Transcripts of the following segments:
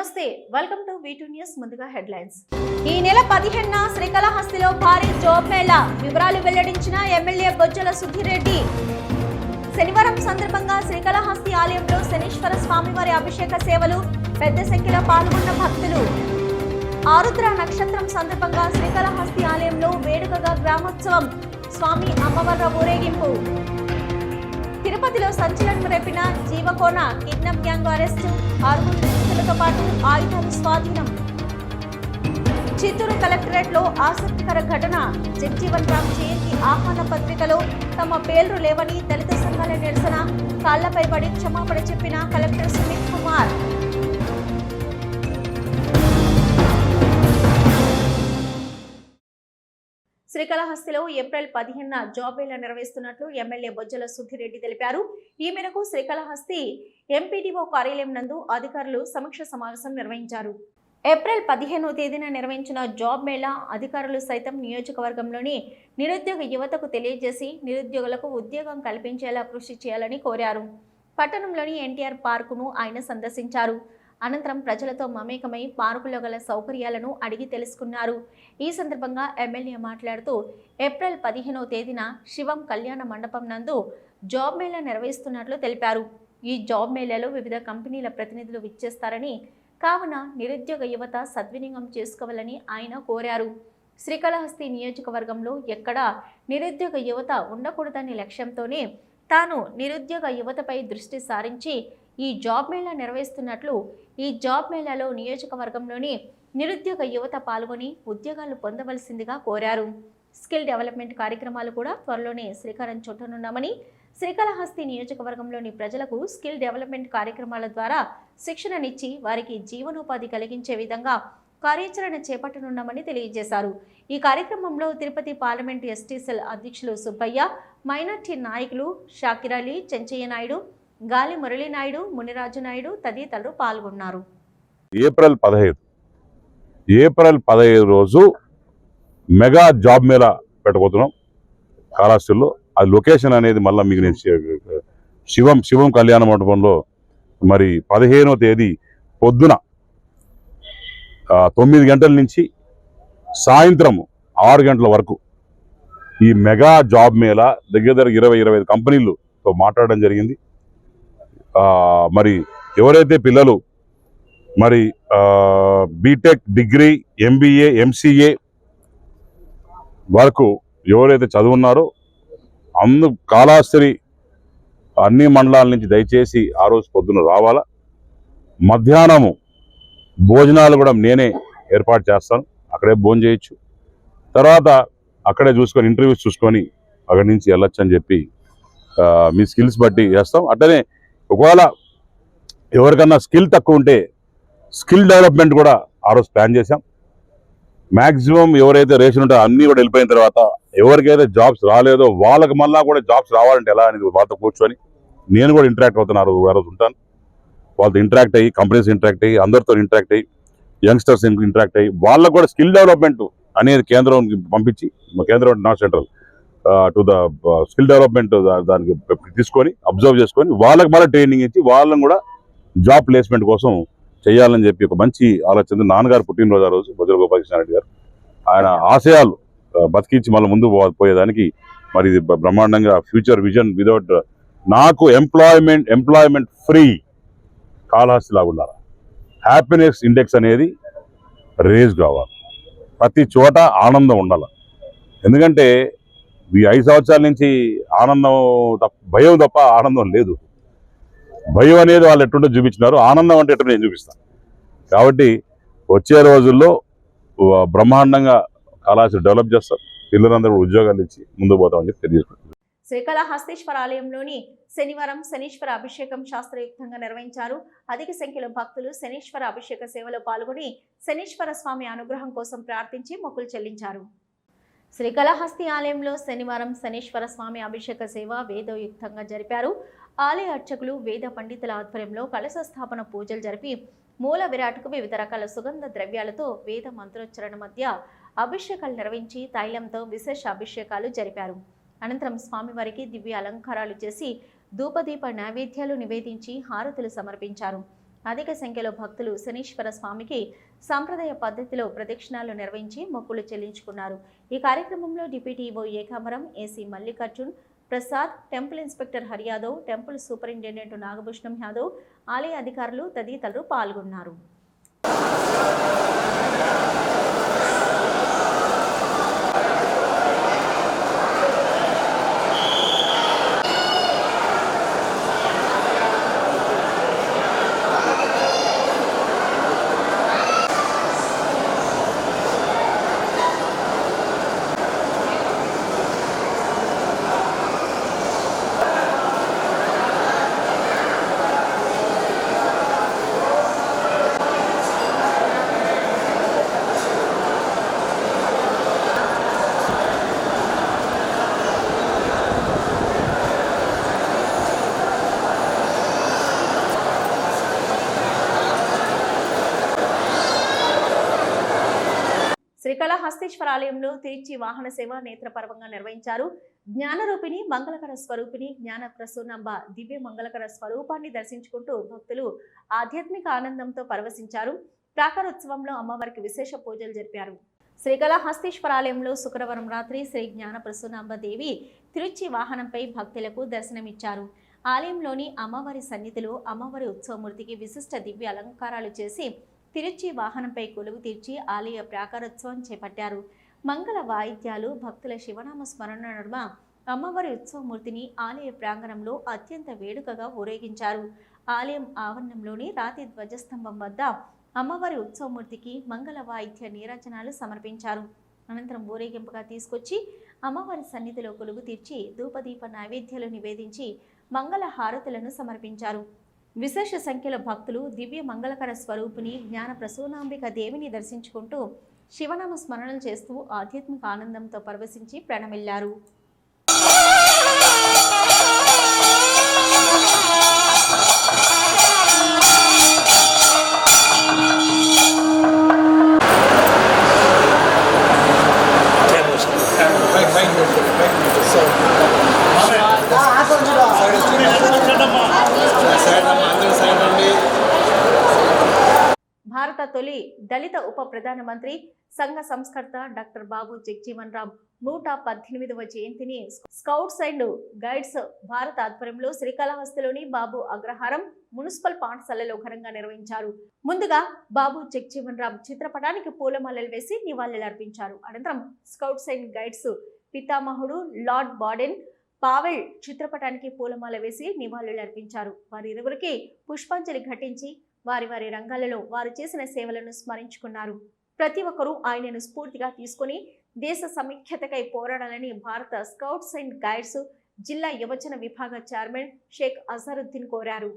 నమస్తే welcome to V two news ముందుగా headlines ఈ నెల పదిహేనున శ్రీకాళహస్తిలో భారీ జాబ్ మేళా వివరాలు వెల్లడించిన ఎమ్మెల్యే బొజ్జల సుధీరెడ్డి. శనివారం సందర్భంగా శ్రీకాళహస్తి ఆలయంలో శనీశ్వర స్వామివారి అభిషేక సేవలు పెద్ద సంఖ్యలో పాల్గొన్న భక్తులు. ఆరుద్ర నక్షత్రం సందర్భంగా శ్రీకాళహస్తి ఆలయంలో వేడుకగా గ్రామోత్సవం స్వామి అమ్మవార్ల ఊరేగింపు. తిరుపతిలో సంచలనం రేపిన జీవకోన కిడ్నాప్ గ్యాంగ్ అరెస్టు ఆరుగురు విద్యార్థులతో పాటు ఆయుధాలు స్వాధీనం. చిత్తూరు కలెక్టరేట్లో ఆసక్తికర ఘటన. జగ్జీవన్ రామ్ జయంతి ఆహ్వాన పత్రికలో తమ పేర్లు లేవని దళిత సంఘాల నిరసన. కాళ్ళపై పడి క్షమాపణ చెప్పిన కలెక్టర్ సునీల్ కుమార్. శ్రీకాళహస్తిలో ఏప్రిల్ పదిహేనున జాబ్ మేళా నిర్వహిస్తున్నట్లు ఎమ్మెల్యే బొజ్జల సుధిరెడ్డి తెలిపారు. ఈ మేరకు శ్రీకాళహస్తి ఎంపీడీఓ కార్యాలయం నందు అధికారులు సమీక్ష సమావేశం నిర్వహించారు. ఏప్రిల్ పదిహేనో తేదీన నిర్వహించిన జాబ్ మేళా అధికారులు సైతం నియోజకవర్గంలోని నిరుద్యోగ యువతకు తెలియజేసి నిరుద్యోగులకు ఉద్యోగం కల్పించేలా కృషి చేయాలని కోరారు. పట్టణంలోని ఎన్టీఆర్ పార్కును ఆయన సందర్శించారు. అనంతరం ప్రజలతో మమేకమై పార్కులో గల సౌకర్యాలను అడిగి తెలుసుకున్నారు. ఈ సందర్భంగా ఎమ్మెల్యే మాట్లాడుతూ ఏప్రిల్ పదిహేనవ తేదీన శివం కళ్యాణ మండపం నందు జాబ్ మేళా నిర్వహిస్తున్నట్లు తెలిపారు. ఈ జాబ్ మేళాలో వివిధ కంపెనీల ప్రతినిధులు విచ్చేస్తారని కావున నిరుద్యోగ యువత సద్వినియోగం చేసుకోవాలని ఆయన కోరారు. శ్రీకాళహస్తి నియోజకవర్గంలో ఎక్కడా నిరుద్యోగ యువత ఉండకూడదనే లక్ష్యంతోనే తాను నిరుద్యోగ యువతపై దృష్టి సారించి ఈ జాబ్ మేళా నిర్వహిస్తున్నట్లు ఈ జాబ్ మేళాలో నియోజకవర్గంలోని నిరుద్యోగ యువత పాల్గొని ఉద్యోగాలు పొందవలసిందిగా కోరారు. స్కిల్ డెవలప్మెంట్ కార్యక్రమాలు కూడా త్వరలోనే శ్రీకారం చుట్టనున్నామని శ్రీకాళహస్తి నియోజకవర్గంలోని ప్రజలకు స్కిల్ డెవలప్మెంట్ కార్యక్రమాల ద్వారా శిక్షణనిచ్చి వారికి జీవనోపాధి కలిగించే విధంగా కార్యాచరణ చేపట్టనున్నామని తెలియజేశారు. ఈ కార్యక్రమంలో తిరుపతి పార్లమెంటు ఎస్టీ సెల్ అధ్యక్షులు సుబ్బయ్య మైనార్టీ నాయకులు షాకిర్ అలీ చెంచయ్య నాయుడు గాలి మురళీనాయుడు మునిరాజు నాయుడు తదితరులు పాల్గొన్నారు. ఏప్రిల్ పదహైదు. ఏప్రిల్ పదహైదు రోజు మెగా జాబ్ మేళ పెట్టబోతున్నాం. కాళహస్తిలో. ఆ లొకేషన్ అనేది మళ్ళీ మీకు నేను శివం శివం కళ్యాణ మండపంలో మరి పదిహేనో తేదీ పొద్దున తొమ్మిది గంటల నుంచి సాయంత్రం ఆరు గంటల వరకు ఈ మెగా జాబ్ మేళ దగ్గర దగ్గర ఇరవై ఇరవై ఐదు కంపెనీలతో మాట్లాడడం జరిగింది. మరి ఎవరైతే పిల్లలు మరి బీటెక్ డిగ్రీ ఎంబీఏ ఎంసీఏ వరకు ఎవరైతే చదువున్నారో అందు కాళాస్త్రి అన్ని మండలాల నుంచి దయచేసి ఆ రోజు పొద్దున రావాలా. మధ్యాహ్నము భోజనాలు కూడా నేనే ఏర్పాటు చేస్తాను. అక్కడే భోజనం చేయొచ్చు. తర్వాత అక్కడే చూసుకొని ఇంటర్వ్యూస్ చూసుకొని అక్కడి నుంచి వెళ్ళొచ్చు అని చెప్పి మీ స్కిల్స్ బట్టి చేస్తాం. అట్లనే ఒకవేళ ఎవరికన్నా స్కిల్ తక్కువ ఉంటే స్కిల్ డెవలప్మెంట్ కూడా ఆ రోజు ప్లాన్ చేశాం. మ్యాక్సిమం ఎవరైతే రేషన్ ఉంటారో అన్నీ కూడా వెళ్ళిపోయిన తర్వాత ఎవరికైతే జాబ్స్ రాలేదో వాళ్ళకి మళ్ళా కూడా జాబ్స్ రావాలంటే ఎలా అనేది వాళ్ళతో కూర్చొని నేను కూడా ఇంటరాక్ట్ అవుతాను ఆ రోజు ఆ రోజు ఉంటాను. వాళ్ళతో ఇంటరాక్ట్ అయ్యి కంపెనీస్ ఇంటరాక్ట్ అయ్యి అందరితో ఇంటరాక్ట్ అయ్యి యంగ్స్టర్స్ ఇంటరాక్ట్ అయ్యి వాళ్ళకు కూడా స్కిల్ డెవలప్మెంట్ అనేది కేంద్రం పంపించి మా కేంద్రం not central to the skill development దానికి తీసుకొని అబ్జర్వ్ చేసుకొని వాళ్ళకి మళ్ళీ ట్రైనింగ్ ఇచ్చి వాళ్ళని కూడా జాబ్ ప్లేస్మెంట్ కోసం చేయాలని చెప్పి ఒక మంచి ఆలోచన నాన్నగారు పుట్టినరోజు ఆ రోజు బొజ్జల గోపాలకృష్ణారెడ్డి గారు. ఆయన ఆశయాలు బతికించి మళ్ళీ ముందు పోయేదానికి మరి ఇది బ్రహ్మాండంగా ఫ్యూచర్ విజన్ విదౌట్ నాకు ఎంప్లాయ్మెంట్ ఎంప్లాయ్మెంట్ ఫ్రీ కాళహస్తి లాగా ఉండాలి హ్యాపీనెస్ ఇండెక్స్ అనేది రేజ్ కావాలి. ప్రతి చోట ఆనందం ఉండాలి. ఎందుకంటే ఈ ఐదు సంవత్సరాల నుంచి ఆనందం తప్ప భయం తప్ప ఆనందం లేదు. భయం అనేది వాళ్ళు ఎట్టుండో చూపించినారు. ఆనందం అంటే ఎట్టు నేను చూపిస్తాను కాబట్టి వచ్చే రోజుల్లో బ్రహ్మాండంగా కళాశాల డెవలప్ చేస్తారు పిల్లలందరూ ఉద్యోగాలు ఇచ్చి ముందుకు పోతామని చెప్పి తెలియజేసుకుంటారు శ్రీకాళహస్తీశ్వర ఆలయంలోని శనివారం శనీశ్వర అభిషేకం శాస్త్రయుక్తంగా నిర్వహించారు. అధిక సంఖ్యలో భక్తులు శనీశ్వర అభిషేక సేవలో పాల్గొని శనీశ్వర స్వామి అనుగ్రహం కోసం ప్రార్థించి మొక్కులు చెల్లించారు. శ్రీకళహస్తి ఆలయంలో శనివారం శనీశ్వర స్వామి అభిషేక సేవ వేదోయుక్తంగా జరిపారు. ఆలయ అర్చకులు వేద పండితుల ఆధ్వర్యంలో కలశ స్థాపన పూజలు జరిపి మూల విరాట్కు వివిధ రకాల సుగంధ ద్రవ్యాలతో వేద మంత్రోచ్చరణ మధ్య అభిషేకాలు నిర్వహించి తైలంతో విశేష అభిషేకాలు జరిపారు. అనంతరం స్వామివారికి దివ్య అలంకారాలు చేసి ధూపదీప నైవేద్యాలు నివేదించి హారతులు సమర్పించారు. అధిక సంఖ్యలో భక్తులు శనీశ్వర స్వామికి సాంప్రదాయ పద్ధతిలో ప్రదక్షిణాలు నిర్వహించి మొక్కులు చెల్లించుకున్నారు. ఈ కార్యక్రమంలో deputy EO Ekambaram AC Mallikarjun Prasad temple inspector Hariyadav temple superintendent Nagabhushanam Yadav ఆలయ అధికారులు తదితరులు పాల్గొన్నారు. శ్రీకాళహస్తీశ్వర ఆలయంలో తిరుచి వాహన సేవ నేత్రపర్వంగా నిర్వహించారు. జ్ఞానరూపిణి మంగళకర స్వరూపిణి జ్ఞాన ప్రసూనంబ దివ్య మంగళకర స్వరూపాన్ని దర్శించుకుంటూ భక్తులు ఆధ్యాత్మిక ఆనందంతో పరవశించారు. ప్రాకారోత్సవంలో అమ్మవారికి విశేష పూజలు జరిపారు. శ్రీకాళహస్తీశ్వర ఆలయంలో శుక్రవారం రాత్రి శ్రీ జ్ఞాన ప్రసూనాంబ దేవి తిరుచి వాహనంపై భక్తులకు దర్శనమిచ్చారు. ఆలయంలోని అమ్మవారి సన్నిధిలో అమ్మవారి ఉత్సవమూర్తికి విశిష్ట దివ్య అలంకారాలు చేసి తిరుచి వాహనంపై కొలువు తీర్చి ఆలయ ప్రాకారోత్సవం చేపట్టారు. మంగళ వాయిద్యాలు భక్తుల శివనామ స్మరణ నడుమ అమ్మవారి ఉత్సవమూర్తిని ఆలయ ప్రాంగణంలో అత్యంత వేడుకగా ఊరేగించారు. ఆలయం ఆవరణంలోని రాతి ధ్వజస్తంభం వద్ద అమ్మవారి ఉత్సవమూర్తికి మంగళ వాయిద్య నీరాజనాలు సమర్పించారు. అనంతరం ఊరేగింపుగా తీసుకొచ్చి అమ్మవారి సన్నిధిలో కొలువు తీర్చి ధూపదీప నైవేద్యాలు నివేదించి మంగళ హారతులను సమర్పించారు. విశేష సంఖ్యలో భక్తులు దివ్య మంగళకర స్వరూపిణి జ్ఞాన ప్రసూనాంబిక దేవిని దర్శించుకుంటూ శివనామ స్మరణలు చేస్తూ ఆధ్యాత్మిక ఆనందంతో పరవశించి ప్రణమిల్లారు. తొలి దళిత ఉప ప్రధానమంత్రి సంఘ సంస్కర్త డాక్టర్ బాబు జగ్జీవన్ రామ్ నూట పద్దెనిమిదవ జయంతిని స్కౌట్స్ అండ్ గైడ్స్ భారత ఆధ్వర్యంలో శ్రీకాళహస్తిలోని బాబు అగ్రహారం మున్సిపల్ పాఠశాలలో ఘనంగా నిర్వహించారు. ముందుగా బాబు జగ్జీవన్ రామ్ చిత్రపటానికి పూలమాలలు వేసి నివాళులర్పించారు అనంతరం స్కౌట్స్ అండ్ గైడ్స్ పితామహుడు లార్డ్ బాడెన్ పావెల్ చిత్రపటానికి పూలమాల వేసి నివాళులర్పించారు వారిరువురికి పుష్పాంజలి ఘటించి వారి వారి రంగాలలో వారు చేసిన సేవలను స్మరించుకున్నారు. ప్రతి ఒక్కరూ ఆయనను స్ఫూర్తిగా తీసుకుని దేశ సమైక్యతకై పోరాడాలని భారత స్కౌట్స్ అండ్ గైడ్స్ జిల్లా యువజన విభాగ చైర్మన్ షేక్ అజరుద్దీన్ కోరారు.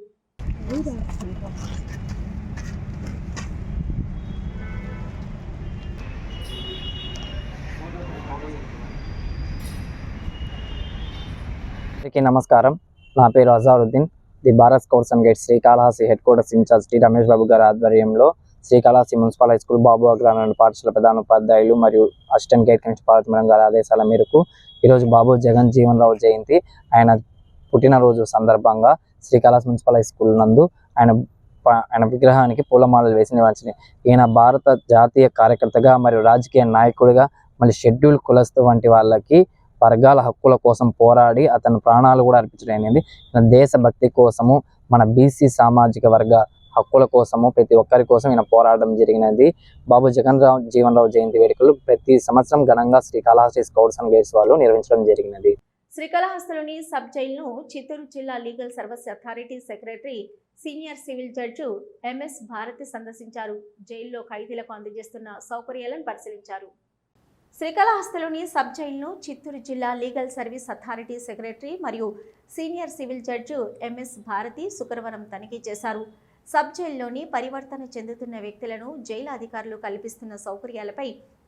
అందరికీ నమస్కారం. నా పేరు Azharuddin. The Bharat scouts and guides Srikalahasti head quarters incharge T Ramesh Babu గారి ఆధ్వర్యంలో Srikalahasti municipal high school Babu Agraharam పాఠశాల ప్రధాన ఉపాధ్యాయులు మరియు అసిస్టెంట్ గైడ్ కమిషన్ పార్వతమరం గారి ఆదేశాల మేరకు ఈరోజు బాబు జగన్ జీవన్ రావు జయంతి. ఆయన పుట్టినరోజు సందర్భంగా శ్రీకాళహస్తి మున్సిపల్ హై స్కూల్ నందు ఆయన ప- ఆయన విగ్రహానికి పూలమాలలు వేసి నిర్వహించింది ఈయన భారత జాతీయ కార్యకర్తగా మరియు రాజకీయ నాయకుడిగా మళ్ళీ షెడ్యూల్ కులస్తు వంటి వాళ్ళకి వర్గాల హక్కుల కోసం పోరాడి అతని ప్రాణాలు కూడా అర్పించడం అనేది ఈయన దేశభక్తి కోసము మన బీసీ సామాజిక వర్గ హక్కుల కోసము ప్రతి ఒక్కరి కోసం ఈయన పోరాడడం జరిగినది. బాబు జగన్ రావు జీవన్ రావు జయంతి వేడుకలు ప్రతి సంవత్సరం ఘనంగా శ్రీకాళహస్తి స్కౌట్స్ అండ్ గైడ్స్ వాళ్ళు నిర్వహించడం జరిగినది. శ్రీకాళహస్తిలోని సబ్ జైలును చిత్తూరు జిల్లా legal service authority secretary senior civil judge M S Bharati సందర్శించారు. జైల్లో ఖైదీలకు అందజేస్తున్న సౌకర్యాలను పరిశీలించారు. శ్రీకాళహస్తిలోని సబ్ జైలును చిత్తూరు జిల్లా లీగల్ సర్వీస్ అథారిటీ సెక్రటరీ మరియు senior civil judge M S Bharati శుక్రవారం తనిఖీ చేశారు. సబ్ జైల్లోని పరివర్తన చెందుతున్న వ్యక్తులను జైలు అధికారులు కల్పిస్తున్న సౌకర్యాలపై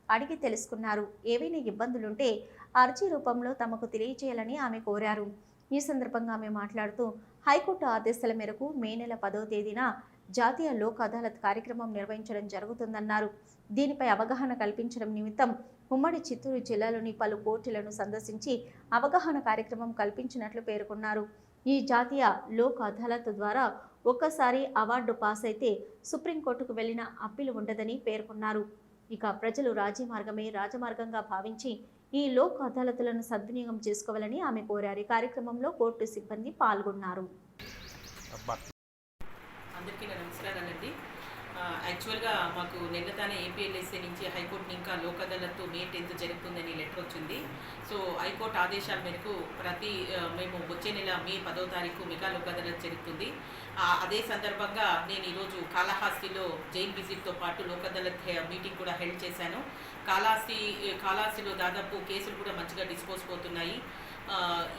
అడిగి తెలుసుకున్నారు. ఏవైనా ఇబ్బందులుంటే అర్జీ రూపంలో తమకు తెలియజేయాలని ఆమె కోరారు. ఈ సందర్భంగా ఆమె మాట్లాడుతూ హైకోర్టు ఆదేశాల మేరకు మే నెల పదో తేదీన జాతీయ లోక్ అదాలత్ కార్యక్రమం నిర్వహించడం జరుగుతుందన్నారు. దీనిపై అవగాహన కల్పించడం నిమిత్తం ఉమ్మడి చిత్తూరు జిల్లాలోని పలు కోర్టులను సందర్శించి అవగాహన కార్యక్రమం కల్పించినట్లు పేర్కొన్నారు. ఈ జాతీయ లోక్ అదాలత్ ద్వారా ఒక్కసారి అవార్డు పాస్ అయితే సుప్రీంకోర్టుకు వెళ్ళిన అప్పీలు ఉండదని పేర్కొన్నారు. ఇక ప్రజలు రాజీ మార్గమే రాజమార్గంగా భావించి ఈ లోక్ అదాలతులను సద్వినియోగం చేసుకోవాలని ఆమె కోరారు. ఈ కార్యక్రమంలో కోర్టు సిబ్బంది పాల్గొన్నారు. అందరికీ నమస్కారాలండి. యాక్చువల్గా మాకు నిన్న తానే ఏపీఎల్ఎస్సీ నుంచి హైకోర్టు ఇంకా లోక్ అదాలత్ మే టెన్త్ జరుగుతుందని లెటర్ వచ్చింది. సో హైకోర్టు ఆదేశాల మేరకు ప్రతి మేము వచ్చే నెల మే పదో తారీఖు మెగా లోక్ అదాలత్ జరుగుతుంది అదే సందర్భంగా నేను ఈరోజు కాళహస్తిలో జైన్ విజిట్తో పాటు లోక్ అదాలత్ హె- మీటింగ్ కూడా హెల్డ్ చేశాను. కాళహస్తి కాళహస్తిలో దాదాపు కేసులు కూడా మంచిగా డిస్పోజ్ పోతున్నాయి.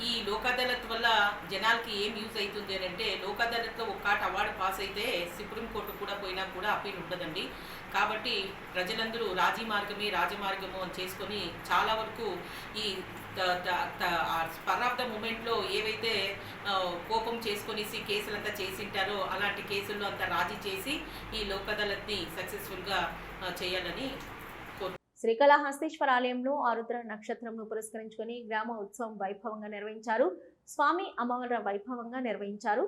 ఈ లోక్ అదాలత్ వల్ల జనాలకి ఏం యూజ్ అవుతుంది అని అంటే లోక్ అదాలత్లో అవార్డు పాస్ అయితే సుప్రీంకోర్టు కూడా పోయినా కూడా అప్పీల్ ఉండదండి. కాబట్టి ప్రజలందరూ రాజీ మార్గమే రాజమార్గము అని చేసుకొని చాలా వరకు ఈ స్పర్ ఆఫ్ ద మూమెంట్లో ఏవైతే కోపం చేసుకొనేసి కేసులంతా చేసింటారో అలాంటి కేసుల్లో అంతా రాజీ చేసి ఈ లోక్ అదాలత్ని సక్సెస్ఫుల్గా చేయాలని శ్రీకాళహస్తీశ్వర ఆలయంలో ఆరుద్ర నక్షత్రంను పురస్కరించుకొని గ్రామ ఉత్సవం వైభవంగా నిర్వహించారు. స్వామి అమ్మవారి వైభవంగా నిర్వహించారు.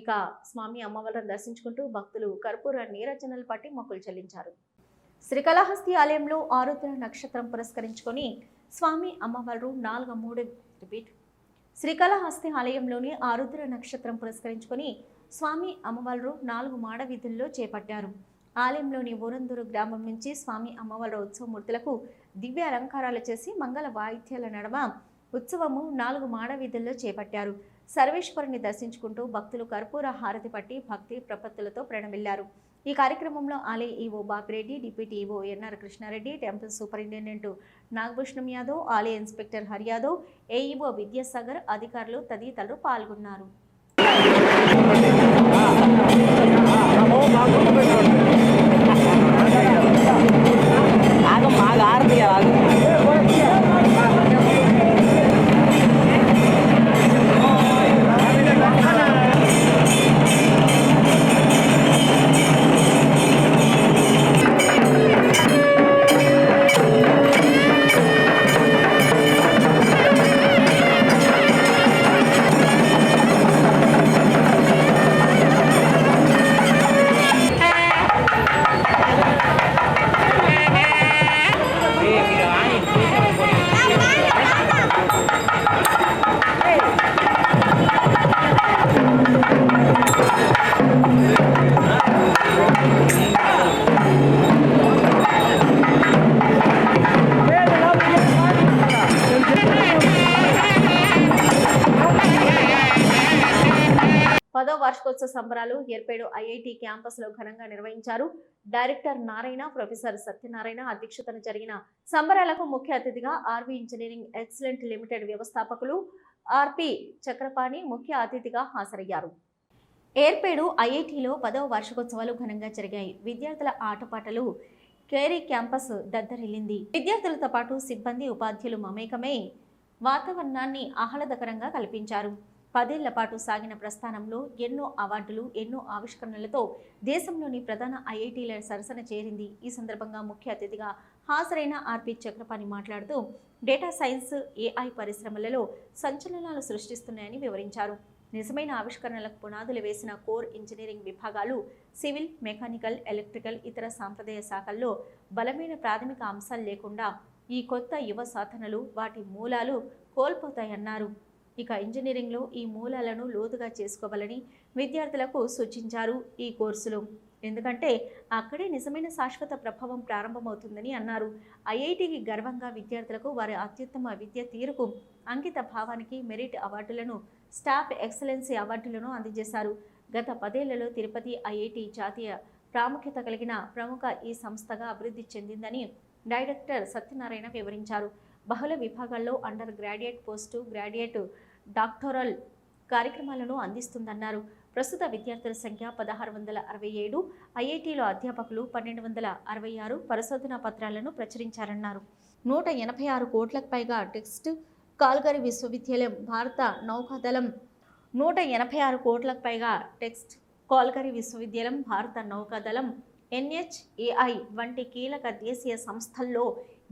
ఇక స్వామి అమ్మవారిని దర్శించుకుంటూ భక్తులు కర్పూర నీరచనలు పట్టి మొక్కులు చెల్లించారు. శ్రీకళహస్తి ఆలయంలో ఆరుద్ర నక్షత్రం పురస్కరించుకొని స్వామి అమ్మవారు నాలుగు మూడు రిపీట్. శ్రీకాళహస్తి ఆలయంలోని ఆరుద్ర నక్షత్రం పురస్కరించుకొని స్వామి అమ్మవారు నాలుగు మాడ విధుల్లో చేపట్టారు. ఆలయంలోని ఊరందూరు గ్రామం నుంచి స్వామి అమ్మవారి ఉత్సవమూర్తులకు దివ్య అలంకారాలు చేసి మంగళ వాయిద్యాల నడమ ఉత్సవము నాలుగు మాడవీధుల్లో చేపట్టారు సర్వేశ్వరుని దర్శించుకుంటూ భక్తులు కర్పూర హారతి పట్టి భక్తి ప్రపత్తులతో ప్రణమిల్లారు ఈ కార్యక్రమంలో ఆలయ EO Bapireddy deputy EO N R Krishnareddy temple superintendent Nagabhushanam Yadav ఆలయ ఇన్స్పెక్టర్ హర్యాదవ్ ఏఈఓ విద్యాసాగర్ అధికారులు తదితరులు పాల్గొన్నారు ಆಗಿದೆ క్యాంపస్లో ఘనంగా నిర్వహించారు. డైరెక్టర్ నారాయణ ప్రొఫెసర్ సత్యనారాయణ అధ్యక్షతన జరిగిన సంబరాలకు ముఖ్య అతిథిగా ఆర్వి ఇంజనీరింగ్ ఎక్సలెంట్ లిమిటెడ్ వ్యవస్థాపకులు ఆర్పి చక్రపాణి ముఖ్య అతిథిగా హాజరయ్యారు. ఏర్పేడు ఐఐటిలో పదవ వార్షికోత్సవాలు ఘనంగా జరిగాయి. విద్యార్థుల ఆటపాటలు కేరీ క్యాంపస్ దద్దరిల్లింది. విద్యార్థులతో పాటు సిబ్బంది ఉపాధ్యులు మమేకమై వాతావరణాన్ని ఆహ్లాదకరంగా కల్పించారు. పదేళ్ళ పాటు సాగిన ప్రస్థానంలో ఎన్నో అవార్డులు ఎన్నో ఆవిష్కరణలతో దేశంలోని ప్రధాన ఐఐటీల సరసన చేరింది. ఈ సందర్భంగా ముఖ్య అతిథిగా హాజరైన ఆర్పి చక్రపాణి మాట్లాడుతూ డేటా సైన్స్ ఏఐ పరిశ్రమలలో సంచలనాలు సృష్టిస్తున్నాయని వివరించారు. నిజమైన ఆవిష్కరణలకు పునాదులు వేసిన కోర్ ఇంజనీరింగ్ విభాగాలు సివిల్ మెకానికల్ ఎలక్ట్రికల్ ఇతర సాంప్రదాయ శాఖల్లో బలమైన ప్రాథమిక అంశాలు లేకుండా ఈ కొత్త యువ సాధనలు వాటి మూలాలు కోల్పోతాయన్నారు. ఇక ఇంజనీరింగ్లో ఈ మూలాలను లోతుగా చేసుకోవాలని విద్యార్థులకు సూచించారు ఈ కోర్సులు. ఎందుకంటే అక్కడే నిజమైన శాశ్వత ప్రభావం ప్రారంభమవుతుందని అన్నారు. ఐఐటికి గర్వంగా విద్యార్థులకు వారి అత్యుత్తమ విద్య తీరుకు అంకిత భావానికి మెరిట్ అవార్డులను స్టాఫ్ ఎక్సలెన్సీ అవార్డులను అందజేశారు. గత పదేళ్ళలో తిరుపతి ఐఐటి జాతీయ ప్రాముఖ్యత కలిగిన ప్రముఖ ఈ సంస్థగా అభివృద్ధి చెందిందని డైరెక్టర్ సత్యనారాయణ వివరించారు. బహుళ విభాగాల్లో undergraduate postgraduate doctoral కార్యక్రమాలను అందిస్తుందన్నారు. ప్రస్తుత విద్యార్థుల సంఖ్య పదహారు వందల అరవై ఏడు ఐఐటిలో అధ్యాపకులు పన్నెండు వందల అరవై ఆరు పరిశోధనా పత్రాలను ప్రచురించారన్నారు. నూట ఎనభై ఆరు కోట్లకు పైగా టెక్స్ట్ కాల్గరి విశ్వవిద్యాలయం భారత నౌకాదళం నూట ఎనభై ఆరు కోట్లకు పైగా టెక్స్ట్ కాల్గరి విశ్వవిద్యాలయం భారత నౌకాదళం ఎన్హెచ్ఏఐ వంటి కీలక దేశీయ సంస్థల్లో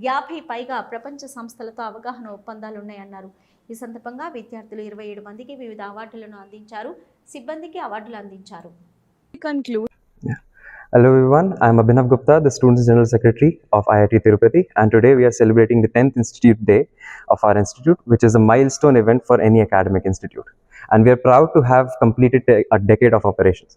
యాభై పైగా ప్రపంచ సంస్థలతో అవగాహన ఒప్పందాలున్నాయన్నారు. ఈ సందర్భంగా విద్యార్థులు ఇరవై ఏడు మందికి వివిధ అవార్డులను అందించారు సిబ్బందికి అవార్డులు అందించారు Hello everyone, I am Abhinav Gupta, the Students General Secretary of IIT Tirupati and today we are celebrating the 10th Institute Day of our institute which is a milestone event for any academic institute and we are proud to have completed a a decade of operations.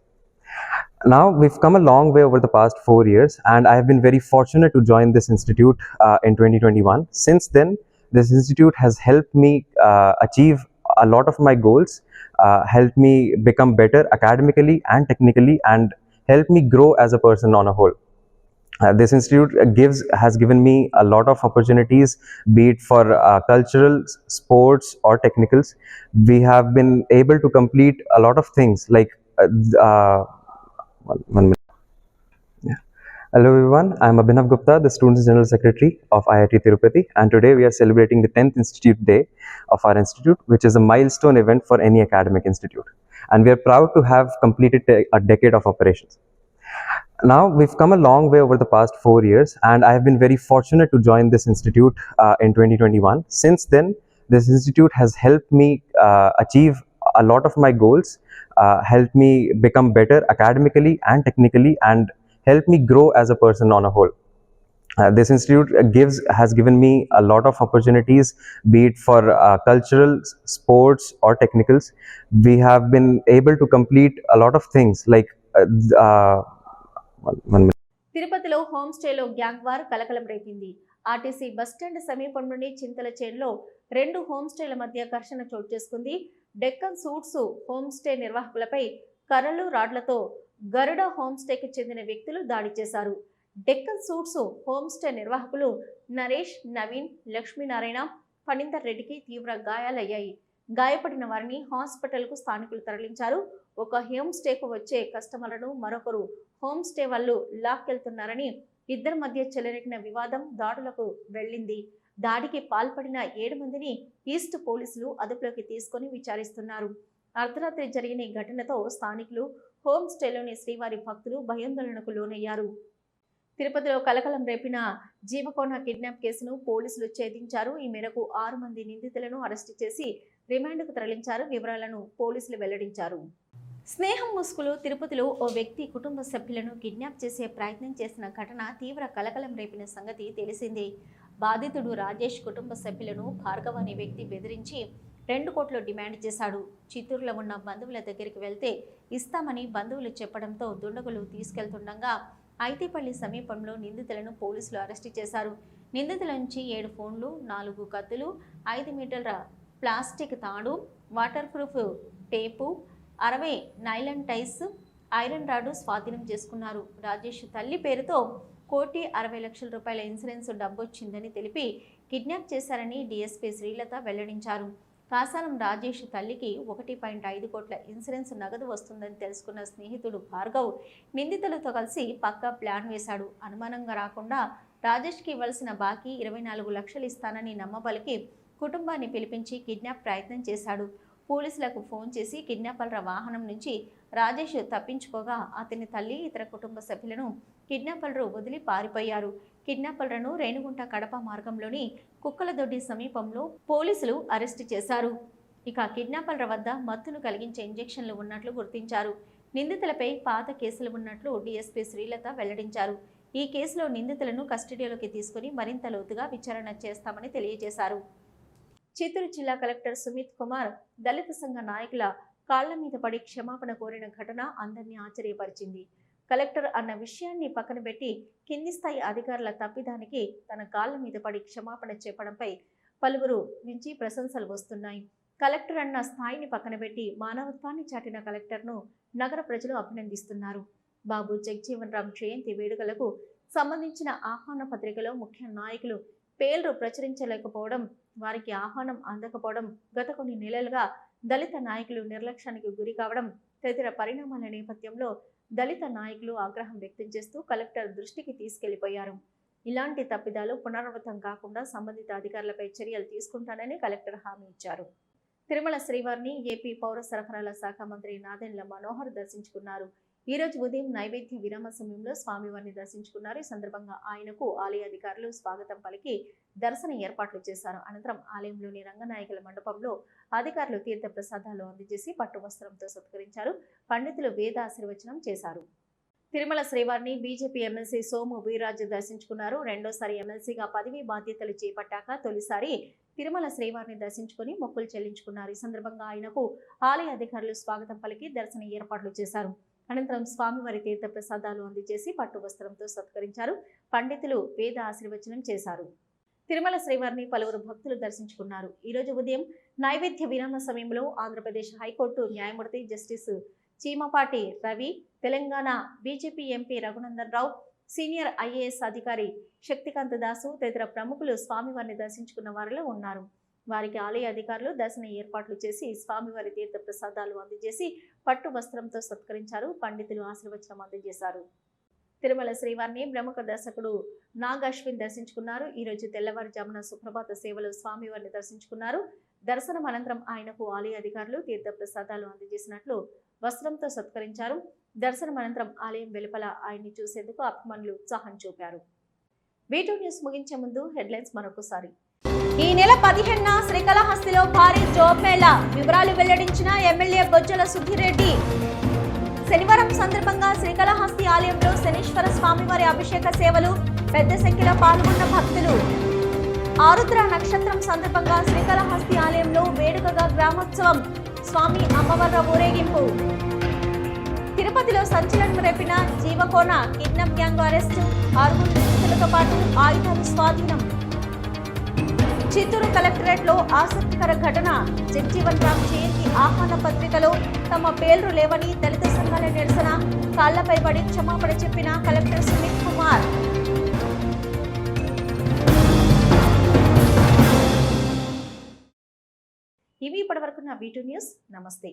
Now we've come a long way over the past four years and I have been very fortunate to join this institute uh, in 2021. Since then, this institute has helped me uh, achieve a lot of my goals, uh, helped me become better academically and technically and helped me grow as a person on a whole. Uh, this institute gives has given me a lot of opportunities, be it for uh, cultural, sports, or technicals. We have been able to complete a lot of things like. Uh, uh, one, one minute. Hello everyone, I am Abhinav Gupta, the Students General Secretary of IIT Tirupati, and today we are celebrating the 10th Institute Day of our institute, which is a milestone event for any academic institute and we are proud to have completed a, a decade of operations. Now, we've come a long way over the past four years, and I have been very fortunate to join this institute uh, in 2021. Since then, this institute has helped me uh, achieve a lot of my goals, uh, helped me become better academically and technically, and helped me grow as a person on a whole. Uh, this institute gives has given me a lot of opportunities, be it for uh, cultural, sports, or technicals. We have been able to complete a lot of things like. Uh, uh, one, one minute. తిరుపతిలో home స్టేలో gang war కలకలం రేపింది RTC bus stand సమీపం నుండి చింతల చేనులో రెండు home స్టేల మధ్య ఘర్షణ చోటు చేసుకుంది డెక్కన్ సూట్స్ హోమ్ స్టే నిర్వాహకులపై కర్రలు రాడ్లతో గరుడ హోమ్ స్టేకి చెందిన వ్యక్తులు దాడి చేశారు. డెక్కన్ సూట్స్ హోమ్ స్టే నిర్వాహకులు నరేష్ నవీన్ లక్ష్మీనారాయణ ఫణీందర్ రెడ్డికి తీవ్ర గాయాలయ్యాయి. గాయపడిన వారిని హాస్పిటల్కు స్థానికులు తరలించారు. ఒక హోమ్స్టేకు వచ్చే కస్టమర్లను మరొకరు హోమ్ స్టే వాళ్ళు లాక్కెళ్తున్నారని ఇద్దరి మధ్య చెలరేగిన వివాదం దాడులకు వెళ్ళింది. దాడికి పాల్పడిన ఏడు మందిని ఈస్ట్ పోలీసులు అదుపులోకి తీసుకొని విచారిస్తున్నారు. అర్ధరాత్రి జరిగిన ఈ ఘటనతో స్థానికులు హోమ్ స్టేలోని శ్రీవారి భక్తులు భయాందోళనకు లోనయ్యారు. తిరుపతిలో కలకలం రేపిన జీవకోన కిడ్నాప్ కేసును పోలీసులు ఛేదించారు. ఈ మేరకు ఆరు మంది నిందితులను అరెస్టు చేసి రిమాండ్కు తరలించారు. వివరాలను పోలీసులు వెల్లడించారు. స్నేహం ముసుగులో తిరుపతిలో ఓ వ్యక్తి కుటుంబ సభ్యులను కిడ్నాప్ చేసే ప్రయత్నం చేసిన ఘటన తీవ్ర కలకలం రేపిన సంగతి తెలిసిందే. బాధితుడు రాజేష్ కుటుంబ సభ్యులను భార్గవ్ అనే వ్యక్తి బెదిరించి రెండు కోట్లు డిమాండ్ చేశాడు. చిత్తూరులో ఉన్న బంధువుల దగ్గరికి వెళ్తే ఇస్తామని బంధువులు చెప్పడంతో దుండగులు తీసుకెళ్తుండగా ఐతేపల్లి సమీపంలో నిందితులను పోలీసులు అరెస్టు చేశారు. నిందితుల నుంచి ఏడు ఫోన్లు నాలుగు కత్తులు ఐదు మీటర్ల ప్లాస్టిక్ తాడు వాటర్ ప్రూఫ్ టేపు అరవై నైలన్ టైస్ ఐరన్ రాడు స్వాధీనం చేసుకున్నారు. రాజేష్ తల్లి పేరుతో కోటి అరవై లక్షల రూపాయల ఇన్సూరెన్స్ డబ్బొచ్చిందని తెలిపి కిడ్నాప్ చేశారని డీఎస్పీ శ్రీలత వెల్లడించారు. కాసాలం రాజేష్ తల్లికి ఒకటి పాయింట్ ఐదు కోట్ల ఇన్సూరెన్స్ నగదు వస్తుందని తెలుసుకున్న స్నేహితుడు భార్గవ్ నిందితులతో కలిసి పక్కా ప్లాన్ వేశాడు. అనుమానంగా రాకుండా రాజేష్కి ఇవ్వాల్సిన బాకీ ఇరవై నాలుగు లక్షలు ఇస్తానని నమ్మబలికి కుటుంబాన్ని పిలిపించి కిడ్నాప్ ప్రయత్నం చేశాడు. పోలీసులకు ఫోన్ చేసి కిడ్నాపర్ల వాహనం నుంచి రాజేష్ తప్పించుకోగా అతని తల్లి ఇతర కుటుంబ సభ్యులను కిడ్నాపర్లు వదిలి పారిపోయారు. కిడ్నాపర్లను రేణుగుంట కడప మార్గంలోని కుక్కలదొడ్డి సమీపంలో పోలీసులు అరెస్టు చేశారు. ఇక కిడ్నాపర్ల వద్ద మత్తును కలిగించే ఇంజెక్షన్లు ఉన్నట్లు గుర్తించారు. నిందితులపై పాత కేసులు ఉన్నట్లు డీఎస్పీ శ్రీలత వెల్లడించారు. ఈ కేసులో నిందితులను కస్టడీలోకి తీసుకుని మరింత లోతుగా విచారణ చేస్తామని తెలియజేశారు. చిత్తూరు జిల్లా కలెక్టర్ సుమిత్ కుమార్ దళిత సంఘ నాయకుల కాళ్ళ మీద పడి క్షమాపణ కోరిన ఘటన అందరినీ ఆశ్చర్యపరిచింది. కలెక్టర్ అన్న విషయాన్ని పక్కన పెట్టి కింది స్థాయి అధికారుల తప్పిదానికి తన కాళ్ళ మీద పడి క్షమాపణ చెప్పడంపై పలువురు నుంచి ప్రశంసలు వస్తున్నాయి. కలెక్టర్ అన్న స్థాయిని పక్కన పెట్టి మానవత్వాన్ని చాటిన కలెక్టర్ను నగర ప్రజలు అభినందిస్తున్నారు. బాబు జగజీవన్ రామ్ జయంతి వేడుకలకు సంబంధించిన ఆహ్వాన పత్రికలో ముఖ్య నాయకులు పేర్లు ప్రచురించలేకపోవడం వారికి ఆహ్వానం అందకపోవడం గత కొన్ని నెలలుగా దళిత నాయకులు నిర్లక్ష్యానికి గురి కావడం తదితర పరిణామాల నేపథ్యంలో దళిత నాయకులు ఆగ్రహం వ్యక్తం చేస్తూ కలెక్టర్ దృష్టికి తీసుకెళ్ళిపోయారు. ఇలాంటి తప్పిదాలు పునరావృతం కాకుండా సంబంధిత అధికారులపై చర్యలు తీసుకుంటానని కలెక్టర్ హామీ ఇచ్చారు. తిరుమల శ్రీవారిని ఏపీ పౌర సరఫరాల శాఖ మంత్రి నాదెండ్ల మనోహర్ దర్శించుకున్నారు. ఈ రోజు ఉదయం నైవేద్య విరామ సమయంలో స్వామివారిని దర్శించుకున్నారు. ఈ సందర్భంగా ఆయనకు ఆలయ అధికారులు స్వాగతం పలికి దర్శన ఏర్పాట్లు చేశారు. అనంతరం ఆలయంలోని రంగనాయకుల మండపంలో అధికారులు తీర్థ ప్రసాదాలు అందజేసి పట్టు వస్త్రంతో సత్కరించారు. పండితులు వేద ఆశీర్వచనం చేశారు. తిరుమల శ్రీవారిని బీజేపీ ఎమ్మెల్సీ సోము వీర్రాజు దర్శించుకున్నారు. రెండోసారి ఎమ్మెల్సీగా పదవి బాధ్యతలు చేపట్టాక తొలిసారి తిరుమల శ్రీవారిని దర్శించుకుని మొక్కులు చెల్లించుకున్నారు. ఈ సందర్భంగా ఆయనకు ఆలయ అధికారులు స్వాగతం పలికి దర్శన ఏర్పాట్లు చేశారు. అనంతరం స్వామివారి తీర్థ ప్రసాదాలు అందజేసి పట్టు వస్త్రంతో సత్కరించారు. పండితులు వేద ఆశీర్వచనం చేశారు. తిరుమల శ్రీవారిని పలువురు భక్తులు దర్శించుకున్నారు. ఈ రోజు ఉదయం నైవేద్య విరామ సమయంలో ఆంధ్రప్రదేశ్ హైకోర్టు న్యాయమూర్తి justice Cheemapati Ravi Telangana BJP MP Raghunandan Rao senior IAS అధికారి శక్తికాంత దాసు తదితర ప్రముఖులు స్వామివారిని దర్శించుకున్న వారిలో ఉన్నారు. వారికి ఆలయ అధికారులు దర్శన ఏర్పాట్లు చేసి స్వామివారి తీర్థ ప్రసాదాలు అందజేసి పట్టు వస్త్రంతో సత్కరించారు. పండితులు ఆశీర్వచనం అందజేశారు. తిరుమల శ్రీవారిని ప్రముఖ దర్శకుడు నాగ్ అశ్విన్ దర్శించుకున్నారు ఈరోజు తెల్లవారుజామున సుప్రభాత సేవలు స్వామివారిని దర్శించుకున్నారు. దర్శనం అనంతరం ఆయనకు ఆలయ అధికారులు తీర్థ ప్రసాదాలు అందజేసినట్లు వస్త్రంతో సత్కరించారు. దర్శనం అనంతరం ఆలయం వెలుపల ఆయన్ని చూసేందుకు అభిమానులు ఉత్సాహం చూపారు. వీటూ న్యూస్ ముగించే ముందు హెడ్లైన్స్ మరొకసారి. ఈ నెల పదిహేనున శ్రీకాళహస్తిలో భారీ జాబ్ మేళా. వివరాలు వెల్లడించిన ఎమ్మెల్యే బొజ్జల సుధిరెడ్డి. శనివారం సందర్భంగా శ్రీకాళహస్తి ఆలయంలో శనీశ్వర స్వామివారి అభిషేక సేవలు పెద్ద సంఖ్యలో పాల్గొన్న భక్తులు. ఆరుద్ర నక్షత్రం సందర్భంగా శ్రీకాళహస్తి ఆలయంలో వేడుకగా గ్రామోత్సవం. స్వామి అమ్మవార్ల ఊరేగింపు. తిరుపతిలో సంచలనం రేపిన జీవకోన కిడ్నాప్ గ్యాంగ్ అరెస్టు. ఆరుగురు నిందితులతో పాటు ఆయుధాలు స్వాధీనం. చిత్తూరు కలెక్టరేట్లో ఆసక్తికర ఘటన. జగ్జీవన్ రామ్ జయంతి ఆహ్వాన పత్రికలో తమ పేర్లు లేవని దళిత సంఘాల నిరసన. కాళ్ళపై పడి క్షమాపణ చెప్పిన కలెక్టర్ సునీల్ కుమార్. ఇవి ఇప్పటివరకు నా వీటూ న్యూస్ నమస్తే.